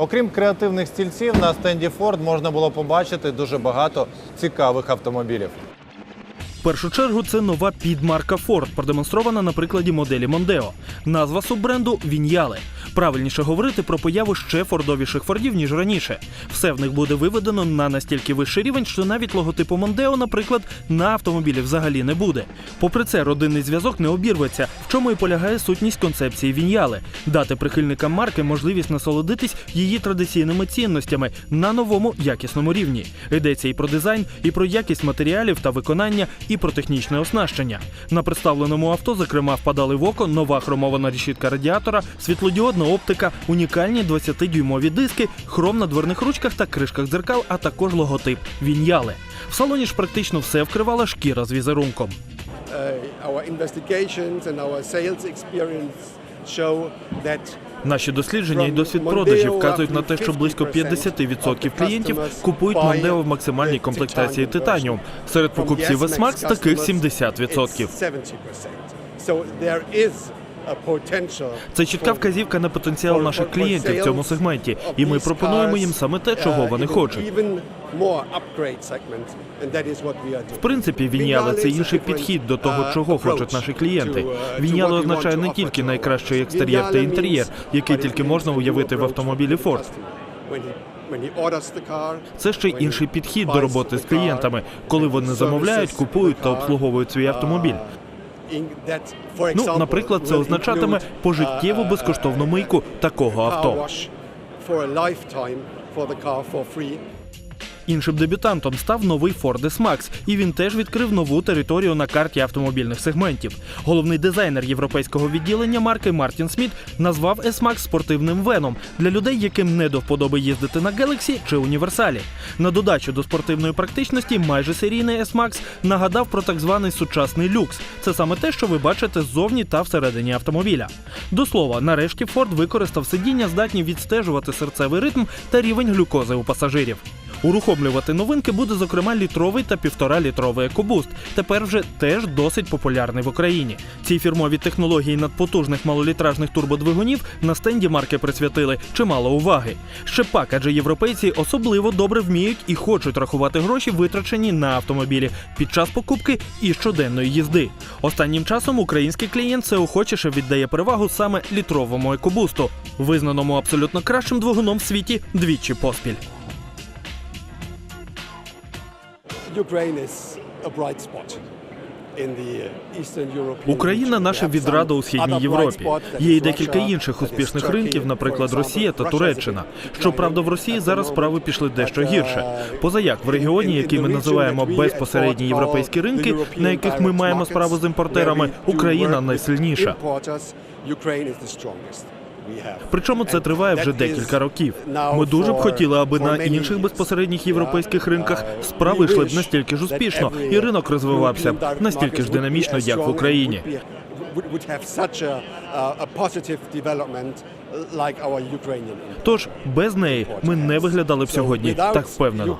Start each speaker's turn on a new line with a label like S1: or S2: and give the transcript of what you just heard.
S1: Окрім креативних стільців, на стенді Ford можна було побачити дуже багато цікавих автомобілів.
S2: В першу чергу це нова підмарка Ford, продемонстрована на прикладі моделі Mondeo. Назва суббренду Віньяли. Правильніше говорити про появу ще фордовіших фордів, ніж раніше. Все в них буде виведено на настільки вищий рівень, що навіть логотипу Mondeo, наприклад, на автомобілі взагалі не буде. Попри це, родинний зв'язок не обірветься, в чому і полягає сутність концепції Віньяли дати прихильникам марки можливість насолодитись її традиційними цінностями на новому якісному рівні. Йдеться і про дизайн, і про якість матеріалів та виконання, і про технічне оснащення. На представленому авто, зокрема, впадали в око нова хромована решітка радіатора, світлодіодна оптика, унікальні 20-дюймові диски, хром на дверних ручках та кришках дзеркал, а також логотип Віньяли. В салоні ж практично все вкривала шкіра з візерунком.
S3: that
S2: Наші дослідження і досвід продажів вказують на те, що близько 50% клієнтів купують Мондео в максимальній комплектації титаніум. Серед покупців S-Max таких 70%. Це чітка вказівка на потенціал наших клієнтів в цьому сегменті, і ми пропонуємо їм саме те, чого
S3: uh,
S2: вони хочуть. В принципі, віняла це інший підхід до того, чого хочуть наші клієнти. Віняла означає не тільки найкращий екстер'єр та інтер'єр, який тільки можна уявити в автомобілі Ford. Це ще й інший підхід до роботи з клієнтами, коли вони замовляють, купують та обслуговують свій автомобіль. Ну, наприклад, це означатиме пожиттєву безкоштовну мийку такого авто. Іншим дебютантом став новий Ford S-Max, і він теж відкрив нову територію на карті автомобільних сегментів. Головний дизайнер європейського відділення марки Мартін Сміт назвав S-Max спортивним веном для людей, яким не до вподоби їздити на Galaxy чи універсалі. На додачу до спортивної практичності, майже серійний S-Max нагадав про так званий сучасний люкс. Це саме те, що ви бачите ззовні та всередині автомобіля. До слова, нарешті Ford використав сидіння, здатні відстежувати серцевий ритм та рівень глюкози у пасажирів. Урухомлювати новинки буде зокрема літровий та півтора-літровий екобуст. Тепер вже теж досить популярний в Україні. Цій фірмові технології надпотужних малолітражних турбодвигунів на стенді марки присвятили чимало уваги. Ще пак, адже європейці особливо добре вміють і хочуть рахувати гроші, витрачені на автомобілі під час покупки і щоденної їзди. Останнім часом український клієнт все охочіше віддає перевагу саме літровому екобусту, визнаному абсолютно кращим двигуном в світі двічі поспіль. Україна наша відрада у східній Європі. Є
S3: is
S2: декілька інших успішних ринків, наприклад. Росія та Туреччина. Щоправда, в Росії зараз справи пішли дещо
S3: uh,
S2: гірше. Поза як в регіоні, який ми називаємо безпосередні європейські ринки, на яких ми маємо справу з імпортерами, Україна найсильніша. Причому це триває вже декілька років. Ми дуже б хотіли, аби на інших безпосередніх європейських ринках справи йшли б настільки ж успішно, і ринок розвивався
S3: direct
S2: настільки ж динамічно, як в Україні. Тож без неї ми не виглядали б сьогодні так впевнено.